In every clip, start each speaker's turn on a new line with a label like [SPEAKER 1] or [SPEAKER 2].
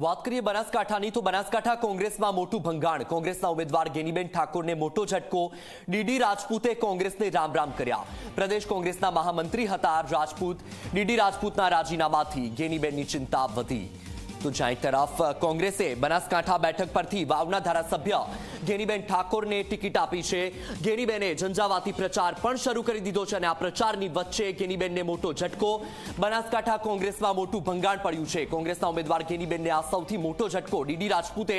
[SPEAKER 1] વાત કરીએ બનાસકાંઠાની, તો બનાસકાંઠા કોંગ્રેસમાં મોટું ભંગાણ. કોંગ્રેસના ઉમેદવાર ગેનીબેન ઠાકોરને મોટો ઝટકો. ડીડી રાજપૂતે કોંગ્રેસને રામ રામ કર્યા. પ્રદેશ કોંગ્રેસના મહામંત્રી હતા રાજપૂત. ડીડી રાજપૂતના રાજીનામાથી ગેનીબેનની ચિંતા વધી. તો જ્યાં તરફ, કોંગ્રેસે બનાસકાંઠા બેઠક પરથી વાવના ધારાસભ્ય ગેનીબેન ઠાકોરને ટિકિટ આપી છે. ગેનીબેને ઝંઝાવાતી પ્રચાર પણ શરૂ કરી દીધો છે અને આ પ્રચારની વચ્ચે ગેનીબેનને મોટો ઝટકો, બનાસકાંઠા કોંગ્રેસમાં મોટું ભંગાણ પડ્યું છે. કોંગ્રેસના ઉમેદવાર ગેનીબેનને આ સૌથી મોટો ઝટકો, ડીડી રાજપૂતે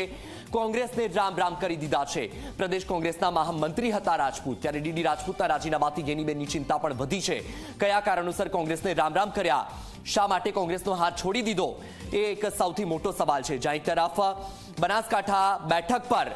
[SPEAKER 1] કોંગ્રેસને રામ રામ કરી દીધા છે. પ્રદેશ કોંગ્રેસના મહામંત્રી હતા રાજપૂત. ત્યારે ડીડી રાજપૂતના રાજીનામાથી ગેનીબેનની ચિંતા પણ વધી છે. કયા કારણોસર કોંગ્રેસને રામ રામ કર્યા? શા માટે કોંગ્રેસનો હાથ છોડી દીધો? એ એક સૌથી મોટો સવાલ છે. જ્યાં તરફ બનાસકાંઠા બેઠક પર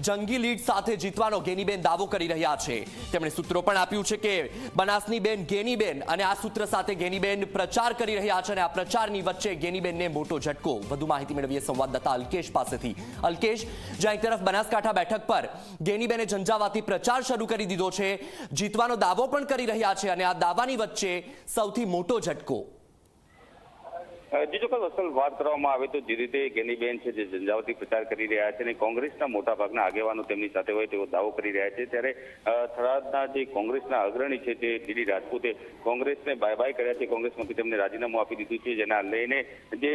[SPEAKER 1] જંગી લીડ સાથે જીતવાનો ગેનીબેન દાવો કરી રહ્યા છે. તેમણે સૂત્રો પણ આપ્યું છે કે બનાસની બેન ગેનીબેન અને આ સૂત્ર સાથે ગેનીબેન પ્રચાર કરી રહ્યા છે અને આ પ્રચારની વચ્ચે ગેનીબેનને મોટો ઝટકો. વધુ માહિતી મેળવીએ સંવાદદાતા અલ્કેશ પાસેથી. અલ્કેશ, જ્યાં એક તરફ બનાસકાંઠા બેઠક પર ગેનીબેને ઝંઝાવાતી પ્રચાર શરૂ કરી દીધો છે, જીતવાનો દાવો પણ કરી રહ્યા છે અને આ દાવાની વચ્ચે સૌથી મોટો ઝટકો.
[SPEAKER 2] જી ચોક્કસ અસલ વાત કરવામાં આવે તો જે રીતે ગેનીબેન છે જે ઝંઝાવતી પ્રચાર કરી રહ્યા છે અને કોંગ્રેસના મોટાભાગના આગેવાનો તેમની સાથે હોય તેવો દાવો કરી રહ્યા છે, ત્યારે થરાદના જે કોંગ્રેસના અગ્રણી છે તે ડીડી રાજપૂતે કોંગ્રેસને બાય બાય કર્યા છે કોંગ્રેસમાંથી તેમને રાજીનામું આપી દીધું છે, જેના લઈને જે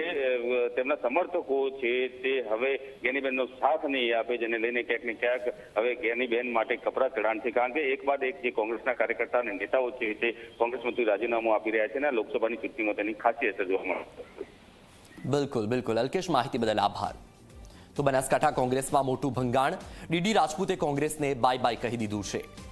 [SPEAKER 2] તેમના સમર્થકો છે તે હવે ગેનીબેનનો સાથ નહીં આપે, જેને લઈને ક્યાંક ને ક્યાંક હવે ગેનીબેન માટે કપરા ચઢાણ છે, કારણ કે એક બાદ એક જે કોંગ્રેસના કાર્યકર્તા અને નેતાઓ છે તે કોંગ્રેસમાંથી રાજીનામું આપી રહ્યા છે અને લોકસભાની ચૂંટણીમાં તેની ખાસી અસર જોવા મળે છે.
[SPEAKER 1] બિલકુલ બિલકુલ. અલ્કેશ, માહિતી બદલ આભાર. તો બનાસકાંઠા કોંગ્રેસમાં મોટું ભંગાણ. ડીડી રાજપૂતે કોંગ્રેસને બાય બાય કહી દીધું છે.